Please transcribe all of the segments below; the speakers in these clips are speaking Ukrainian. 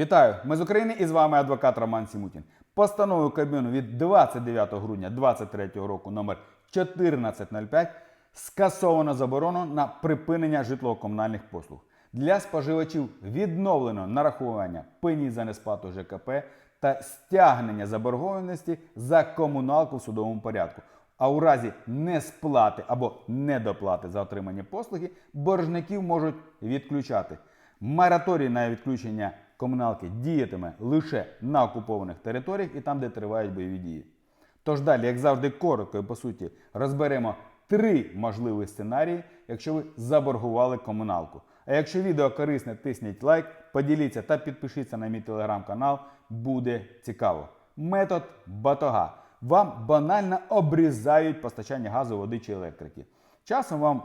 Вітаю! Ми з України і з вами адвокат Роман Сімутін. Постановою Кабміну від 29 грудня 2023 року номер 1405 скасовано заборону на припинення житлово-комунальних послуг. Для споживачів відновлено нарахування пені за несплату ЖКП та стягнення заборгованості за комуналку в судовому порядку. А у разі несплати або недоплати за отримані послуги боржників можуть відключати. Мораторій на відключення комуналки діятиме лише на окупованих територіях і там, де тривають бойові дії. Тож далі, як завжди, коротко і по суті, розберемо три можливі сценарії, якщо ви заборгували комуналку. А якщо відео корисне, тисніть лайк, поділіться та підпишіться на мій телеграм-канал, буде цікаво. Метод батога. Вам банально обрізають постачання газу, води чи електрики. Часом вам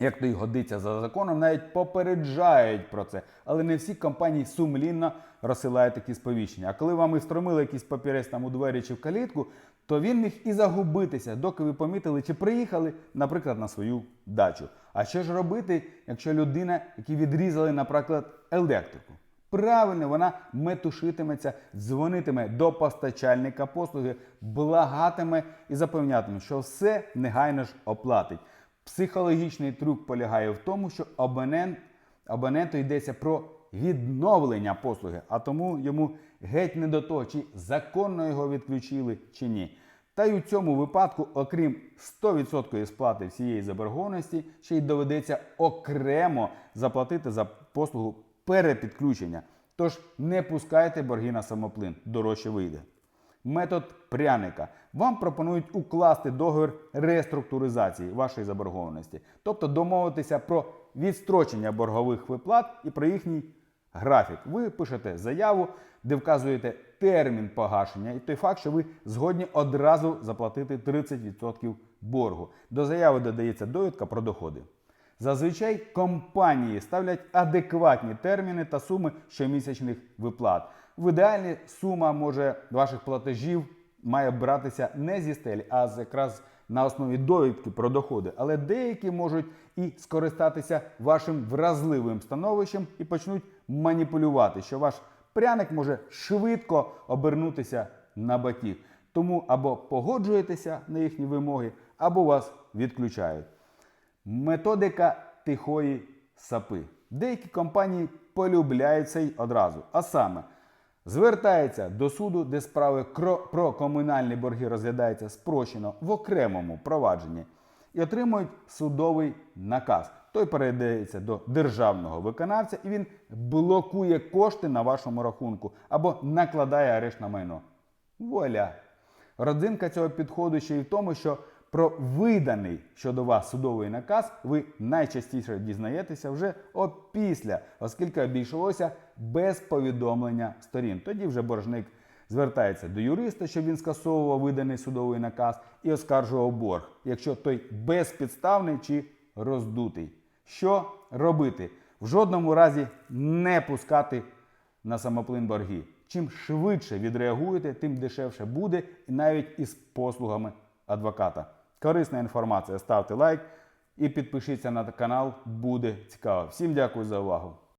як то й годиться за законом, навіть попереджають про це. Але не всі компанії сумлінно розсилають такі сповіщення. А коли вам і встромили якийсь папірець там у двері чи в калітку, то він міг і загубитися, доки ви помітили чи приїхали, наприклад, на свою дачу. А що ж робити, якщо людина, які відрізали, наприклад, електрику? Правильно, вона метушитиметься, дзвонитиме до постачальника послуги, благатиме і запевнятиме, що все негайно ж оплатить. Психологічний трюк полягає в тому, що абонент, абоненту йдеться про відновлення послуги, а тому йому геть не до того, чи законно його відключили, чи ні. Та й у цьому випадку, окрім 100% сплати всієї заборгованості, ще й доведеться окремо заплатити за послугу перепідключення. Тож не пускайте борги на самоплин, дорожче вийде. Метод пряника. Вам пропонують укласти договір реструктуризації вашої заборгованості, тобто домовитися про відстрочення боргових виплат і про їхній графік. Ви пишете заяву, де вказуєте термін погашення і той факт, що ви згодні одразу заплатити 30% боргу. До заяви додається довідка про доходи. Зазвичай компанії ставлять адекватні терміни та суми щомісячних виплат. В ідеалі сума може ваших платежів має братися не зі стелі, а якраз на основі довідки про доходи. Але деякі можуть і скористатися вашим вразливим становищем і почнуть маніпулювати, що ваш пряник може швидко обернутися на батіг. Тому або погоджуєтеся на їхні вимоги, або вас відключають. Методика тихої сапи. Деякі компанії полюбляють цей одразу. А саме, звертається до суду, де справи про комунальні борги розглядаються спрощено в окремому провадженні, і отримують судовий наказ. Той передається до державного виконавця і він блокує кошти на вашому рахунку або накладає арешт на майно. Вуаля! Родзинка цього підходу ще й в тому, що про виданий щодо вас судовий наказ ви найчастіше дізнаєтеся вже опісля, оскільки обійшлося без повідомлення сторін. Тоді вже боржник звертається до юриста, щоб він скасовував виданий судовий наказ і оскаржував борг, якщо той безпідставний чи роздутий. Що робити? В жодному разі не пускати на самоплин борги. Чим швидше відреагуєте, тим дешевше буде, і навіть із послугами адвоката. Корисна інформація. Ставте лайк і підпишіться на канал, буде цікаво. Всім дякую за увагу.